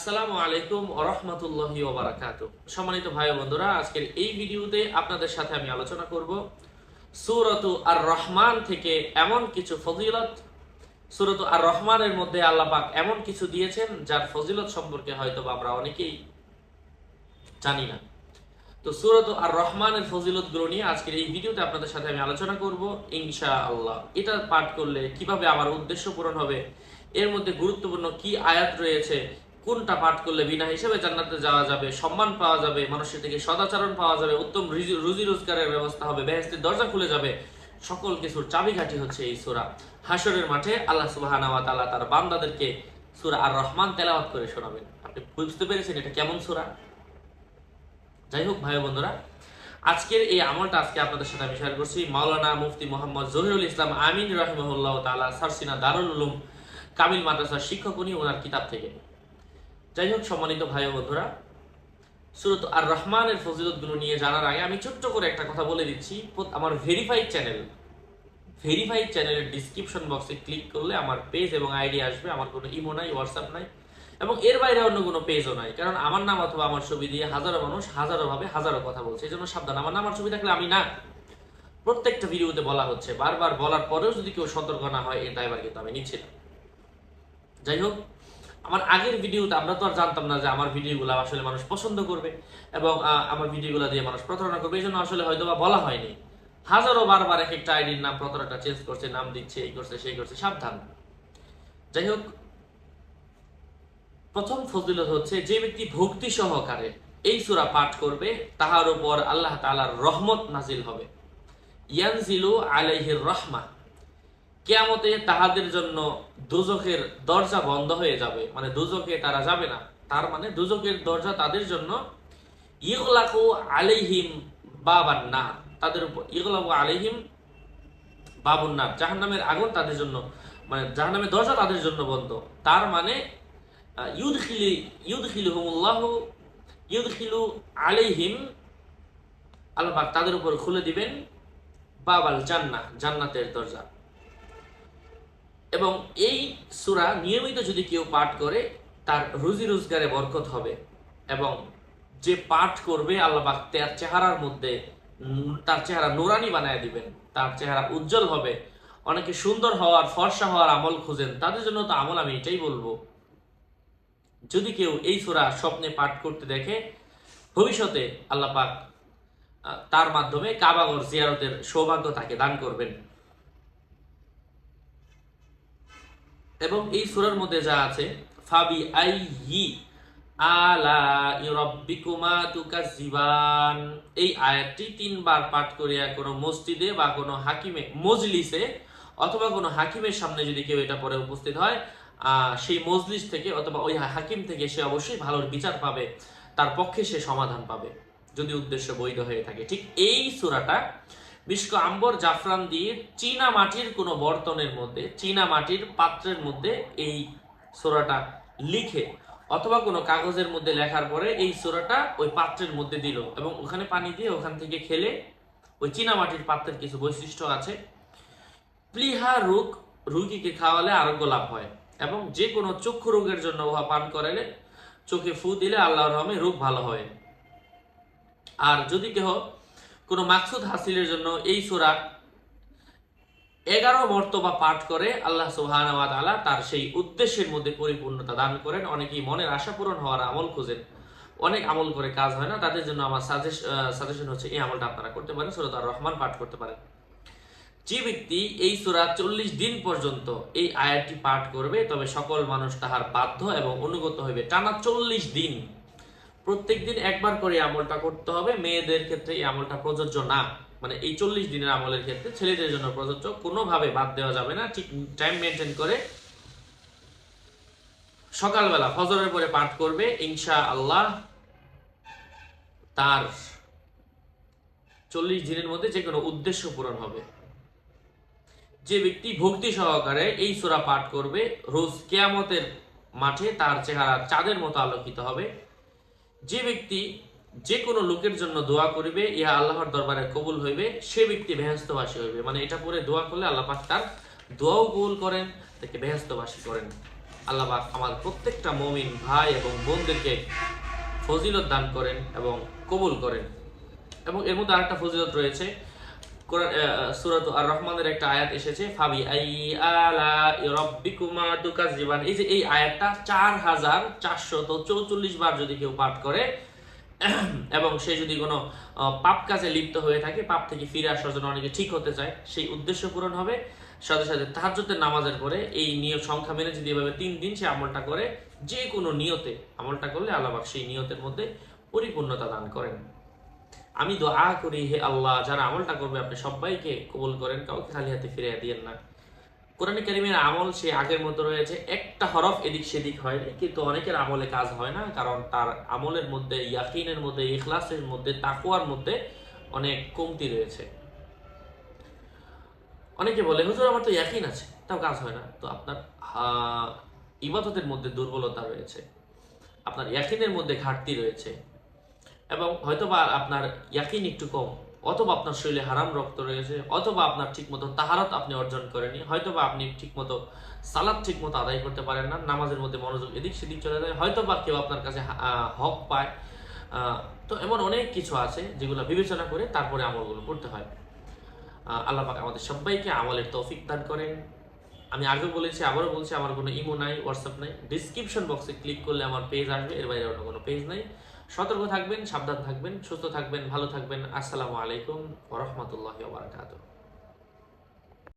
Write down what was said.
আসসালামু আলাইকুম রহমতুল্লাহি ওবারাকাতু সম্মানিত ভাই বন্ধুরা, আজকের এই ভিডিওতে আপনাদের সাথে আমি আলোচনা করব সুরতু আর রহমান থেকে এমন কিছু ফজিলত। সুরতু আর রহমানের মধ্যে আল্লাহ পাক এমন কিছু দিয়েছেন যার ফজিলত সম্পর্কে হয়তো আমরা অনেকেই জানি না। তো সুরত আর রহমানের ফজিলতগুলো নিয়ে আজকের এই ভিডিওতে আপনাদের সাথে আমি আলোচনা করব ইনশা আল্লাহ এটা পাঠ করলে কীভাবে আমার উদ্দেশ্য পূরণ হবে, এর মধ্যে গুরুত্বপূর্ণ কি আয়াত রয়েছে কোনটা পাঠ করলে বিনা হিসেবে জান্নাতে যাওয়া যাবে? সম্মান পাওয়া যাবে, মানুষের থেকে সদাচরণ পাওয়া যাবে, উত্তম রুজি রোজগারের ব্যবস্থা হবে, বেহেস্তের দরজা খুলে যাবে। সকল কিছুর চাবিকাঠি হচ্ছে এই সূরা। হাসরের মাঠে আল্লাহ সুবহানাহু ওয়া তাআলা তার বান্দাদেরকে সূরা আর রহমান তেলাওয়াত করে শোনাবেন। আপনি বুঝতে পেরেছেন এটা কেমন সূরা? যাই হোক, ভাই বন্ধুরা আজকের এই আমলটা আজকে আপনাদের সাথে আমি শেয়ার করছি। মাওলানা মুফতি মোহাম্মদ জহিরুল ইসলাম আমিন রহিমহুল্লাহ তাআলা, সারসিনা দারুল উলুম, কামিল মাদ্রাসার শিক্ষক উনি, ওনার কিতাব থেকে। যাই হোক সম্মানিত ভাই বন্ধুরা, সুরত আর রহমানের ফজিলতগুলো নিয়ে জানার আগে আমি ছোট্ট করে একটা কথা বলে দিচ্ছি। আমার ভেরিফাইড চ্যানেল ভেরিফাইড চ্যানেলের ডিসক্রিপশন বক্সে ক্লিক করলে আমার পেজ এবং আইডি আসবে। আমার কোনো ইমো নাই হোয়াটসঅ্যাপ নাই। এবং এর বাইরে অন্য কোনো পেজও নাই। কারণ আমার নাম অথবা আমার ছবি দিয়ে হাজারো মানুষ হাজারো ভাবে হাজারো কথা বলছে। এই জন্য সাবধান, আমার নাম আমার ছবি থাকলে আমি না। প্রত্যেকটা ভিডিওতে বলা হচ্ছে। বারবার বলার পরেও যদি কেউ সতর্ক না হয় এই দায়বার কিন্তু আমি নিচ্ছি না। যাই হোক আমার আগের ভিডিওতে আমরা তো আর জানতাম না যে আমার ভিডিওগুলো আসলে মানুষ পছন্দ করবে এবং আমার ভিডিওগুলো দিয়ে মানুষ প্রতারণা করবে, এই জন্য আসলে হয়তো বা বলা হয়নি। হাজারো বারবার এক একটা আইডির নাম প্রতারণা চেঞ্জ করছে, নাম দিচ্ছে, এই করছে, সেই করছে, সাবধান। যাই হোক, প্রথম ফজিলত হচ্ছে যে ব্যক্তি ভক্তি সহকারে এই সূরা পাঠ করবে, তাহার উপর আল্লাহ তাআলার রহমত নাজিল হবে। ইয়ানজিলু আলাইহির রহমা। কেয়ামতে তাহাদের জন্য দুজকের দরজা বন্ধ হয়ে যাবে। মানে দুজকে তারা যাবে না। তার মানে দুজকের দরজা তাদের জন্য ইগলাকু আলাইহিম বাবান না তাদের উপর ইগলাকু আলাইহিম বাবুন না জাহান্নামের আগুন তাদের জন্য মানে জাহান্নামের দরজা তাদের জন্য বন্ধ। তার মানে ইউদখিলি, ইউদখিলুহুমুল্লাহু, ইউদখিলু আলাইহিম আল্লাহ তাদের উপর খুলে দিবেন বাবাল জান্না জান্নাতের দরজা। এবং এই সূরা নিয়মিত যদি কেউ পাঠ করে, তার রুজি রোজগারে বরকত হবে এবং যে পাঠ করবে, আল্লাহ তার চেহারার মধ্যে তার চেহারা নোরানি বানায় দিবেন, তার চেহারা উজ্জ্বল হবে। অনেকে সুন্দর হওয়ার, ফর্সা হওয়ার আমল খুঁজেন, তাদের জন্য তো আমল আমি এটাই বলব। যদি কেউ এই সূরা স্বপ্নে পাঠ করতে দেখে, ভবিষ্যতে আল্লাহ পাক তার মাধ্যমে কাবাগর জিয়ারতের সৌভাগ্য তাকে দান করবেন। এবং এই সূরার মধ্যে যা আছে, ফাবি আইয়ি আলা রাব্বিকুমা তুকাজিবান এই আয়াতটি তিনবার পাঠ করিয়া কোনো মসজিদে বা কোনো হাকিমে, মজলিসে অথবা কোনো হাকিমের সামনে যদি কেউ এটা পরে উপস্থিত হয় সেই মজলিস থেকে অথবা ওই হাকিম থেকে সে অবশ্যই ভালোর বিচার পাবে, তার পক্ষে সে সমাধান পাবে, যদি উদ্দেশ্য বৈধ হয়ে থাকে। ঠিক এই সূরাটা মিষ্ক আম্বর জাফরান দিয়ে চীনা মাটির কোনো বর্তনের মধ্যে, চীনা মাটির পাত্রের মধ্যে এই সোরাটা লিখে অথবা কোনো কাগজের মধ্যে লেখার পরে এই সোরাটা ওই পাত্রের মধ্যে দিল এবং ওখানে পানি দিয়ে ওখান থেকে খেলে ওই চীনা মাটির পাত্রের কিছু বৈশিষ্ট্য আছে। প্লিহা রোগ, রুগীকে খাওয়ালে আরোগ্য লাভ হয় এবং যে কোনো চক্ষু রোগের জন্য উহা পান করালে চোখে ফু দিলে আল্লাহর রহমে রোগ ভালো হয়। আর যদি কেহ কোনো মাকসুদ হাসিলের জন্য এই সূরা এগারো মর্তবা পাঠ করে আল্লাহ তাআলা তার সেই উদ্দেশ্যের মধ্যে পরিপূর্ণতা দান করেন। অনেকেই মনের আশা পূরণ হওয়ার আমল খোঁজেন। অনেক আমল করে কাজ হয় না, তাদের জন্য আমার সাজেশন হচ্ছে এই আমলটা আপনারা করতে পারেন সুরত আর রহমান পাঠ করতে পারেন। যে ব্যক্তি এই সুরা চল্লিশ দিন পর্যন্ত এই আয়াতটি পাঠ করবে, তবে সকল মানুষ তাহার বাধ্য এবং অনুগত হইবে। টানা চল্লিশ দিন প্রত্যেকদিন একবার করে আমলটা করতে হবে। মেয়েদের ক্ষেত্রে এই আমলটা প্রযোজ্য না। মানে এই চল্লিশ দিনের আমলের ক্ষেত্রে ছেলেদের জন্য প্রযোজ্য। কোনোভাবে বাদ দেওয়া যাবে না। ঠিক টাইম মেনটেন করে সকালবেলা ফজরের পরে পাঠ করবে। ইনশা আল্লাহ তার চল্লিশ দিনের মধ্যে যে কোনো উদ্দেশ্য পূরণ হবে। যে ব্যক্তি ভক্তি সহকারে এই সূরা পাঠ করবে, রোজ কেয়ামতের মাঠে তার চেহারা চাঁদের মতো আলোকিত হবে। যে ব্যক্তি যে কোনো লোকের জন্য দোয়া করিবে, ইহা আল্লাহর দরবারে কবুল হইবে, সে ব্যক্তি বেহস্তবাসী হইবে। মানে এটা পরে দোয়া করলে আল্লাহ পাক তার দোয়াও কবুল করেন, তাকে বেহস্তবাসী করেন। আল্লাহ পাক আমার প্রত্যেকটা মমিন ভাই এবং বোনদেরকে ফজিলত দান করেন এবং কবুল করেন। এবং এর মধ্যে আরেকটা ফজিলত রয়েছে আর রহমানের একটা আয়াত এসেছে আলা এই যে এই আয়াতটা চার হাজার চৌচল্লিশ বার যদি কেউ পাঠ করে, এবং সে যদি কোনো পাপ কাজে লিপ্ত হয়ে থাকে, পাপ থেকে ফিরে আসার জন্য অনেকে ঠিক হতে চায়, সেই উদ্দেশ্য পূরণ হবে। সাথে সাথে তাহাজ্জুদের নামাজের পরে এই নিয়ম সংখ্যা মেনে যদি এভাবে তিন দিন সে আমলটা করে, যে কোনো নিয়তে আমলটা করলে আল্লাহ সেই নিয়তের মধ্যে পরিপূর্ণতা দান করেন। আমি দোয়া করি, হে আল্লাহ, যারা আমলটা করবে, আপনি সবাইকে কবুল করেন, কাউকে খালি হাতে ফিরে দিয়েন না। কোরআনে কারিমের আমল সে আগের মতো রয়েছে, একটা হরফ এদিক সেদিক হয়নি কিন্তু অনেকের আমলে কাজ হয় না, কারণ তার আমলের মধ্যে, ইয়াকিনের মধ্যে, ইখলাসের মধ্যে তাকুয়ার মধ্যে অনেক কমতি রয়েছে। অনেকে বলে, হুজুর, আমার তো ইয়াকিন আছে, তাও কাজ হয় না। তো আপনার ইবাদতের মধ্যে দুর্বলতা রয়েছে। আপনার ইয়াকিনের মধ্যে ঘাটতি রয়েছে। এবং হয়তোবা আপনার ইয়াকিন একটু কম, অথবা আপনার শরীরে হারাম রক্ত রয়েছে, অথবা আপনার ঠিকমতো তাহারত আপনি অর্জন করেনি হয়তোবা আপনি ঠিকমতো সালাদ ঠিকমতো আদায় করতে পারেন না, নামাজের মধ্যে মনোযোগ এদিক সেদিক চলে যায়, হয়তোবা কেউ আপনার কাছে হক পায়। তো এমন অনেক কিছু আছে যেগুলো বিবেচনা করে তারপরে আমলগুলো করতে হয়। আল্লাহ পাক আমাদের সবাইকে আমলের তৌফিক দান করেন। আমি আগেও বলেছি, আবারও বলছি, আমার কোনো ইমো নাই, হোয়াটসঅ্যাপ নাই। ডিসক্রিপশন বক্সে ক্লিক করলে আমার পেজ আসবে, এর বাইরে অন্য কোনো পেজ নাই। সতর্ক থাকবেন সাবধান থাকবেন সুস্থ থাকবেন ভালো থাকবেন। আসসালামু আলাইকুম ওরহমতুল্লাহ বারকাতুহ।